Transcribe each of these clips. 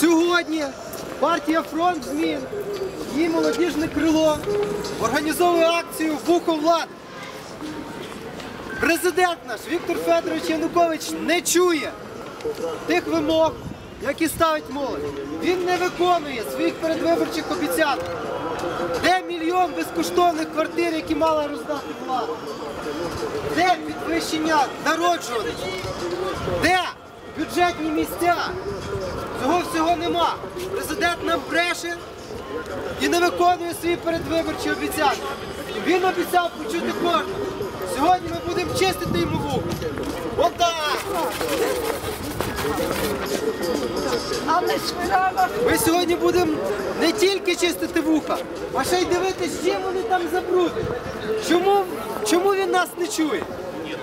Сьогодні партія Фронт змін і молодіжне крило організовує акцію Вухо влади. Президент наш Віктор Федорович Янукович не чує тих вимог, які ставить молодь. Він не виконує своїх передвиборчих обіцянок. Де мільйон безкоштовних квартир, які мала роздати влада? Де підвищення народжуваності? Де бюджетні місця? Цього всього нема. Президент нам бреше і не виконує свої передвиборчі обіцянки. Він обіцяв почути кожного. Сьогодні ми будемо чистити йому вух. Отак! Але справа Ми сьогодні будемо не тільки чистити вуха, а ще й дивитися, чим вони там забруднені. Чому, чому він нас не чує?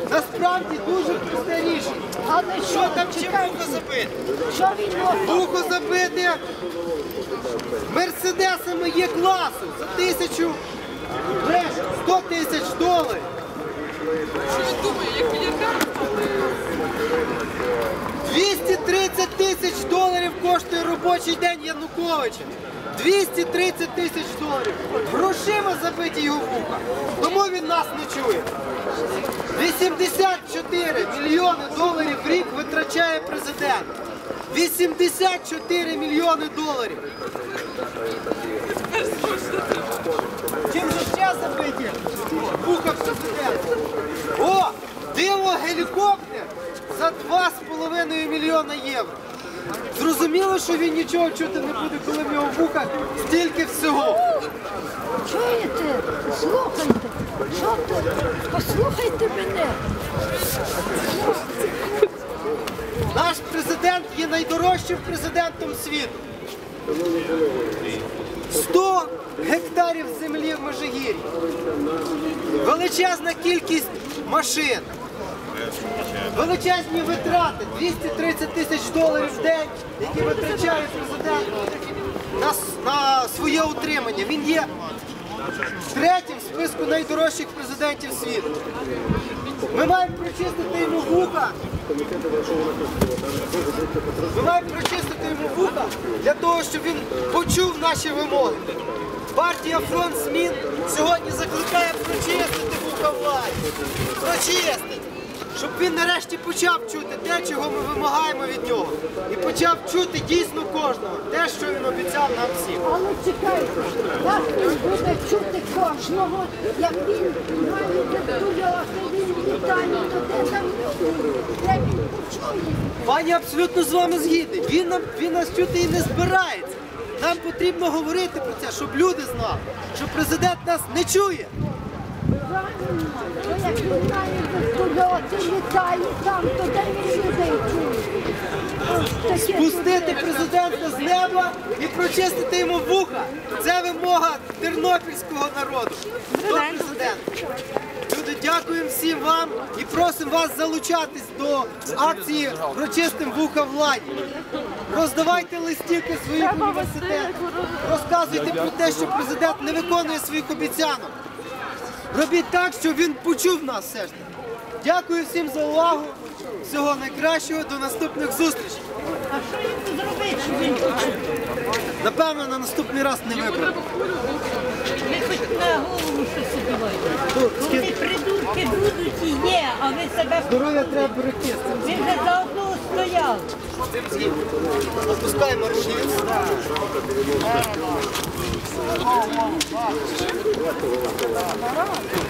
Насправді дуже просте рішення. але Що там чим вухо забити? Що він робить? Вухо забити мерседесами є класу за тисячу, сто 100 тисяч доларів. Що думає, як мільярдер? 230 тисяч доларів коштує робочий день Януковича. 230 тисяч доларів. Грошима забиті його вуха. Тому він нас не чує. 84 мільйони доларів в рік витрачає президент. 84 мільйони доларів. Чим же ще забиті? Вуха президента. О, диво гелікоптер за 2,5 мільйона євро. Зрозуміло, що він нічого чути не буде, коли в нього в вухах стільки всього. Чуєте? Слухайте. Що ти? Послухайте мене. Наш президент є найдорожчим президентом світу. 100 гектарів землі в Межигір'ї. Величезна кількість машин. Величезні витрати 230 тисяч доларів в день, які витрачає президент на, своє утримання. Він є третім в списку найдорожчих президентів світу. Ми маємо прочистити йому вуха. Ми маємо прочистити йому вуха для того, щоб він почув наші вимоги. Партія Фронт змін сьогодні закликає прочистити вуха владі. Прочистити. Щоб він нарешті почав чути те, чого ми вимагаємо від нього. І почав чути дійсно кожного, те, що він обіцяв нам всім. Але чекайте, як він буде чути кожного, як він має дебюляти, він то де там де він почує. Пані абсолютно з вами згідний. Він, нам, він нас чути і не збирається. Нам потрібно говорити про це, щоб люди знали, що президент нас не чує. Правильно, то як він має дебюляти, літає там, то де він людей чує. Ось таке Пустити чудо. президента з неба і прочистити йому вуха. Це вимога тернопільського народу. До президента. Люди, дякуємо всім вам і просимо вас залучатись до акції Прочистим вуха владі. Роздавайте листівки своїх університетах. Розказуйте про те, що президент не виконує своїх обіцянок. Робіть так, щоб він почув нас все ж таки. Дякую всім за увагу. Всього найкращого. До наступних зустрічей. А що йому зробити, щоб він почув? Напевно, на наступний раз не вибрав. Ви хоч на голову що собі маєте. Вони придурки будуть і є, а ви себе Здоров'я треба берегти. ви вже за одного згідно. Опускаємо руки. Gracias.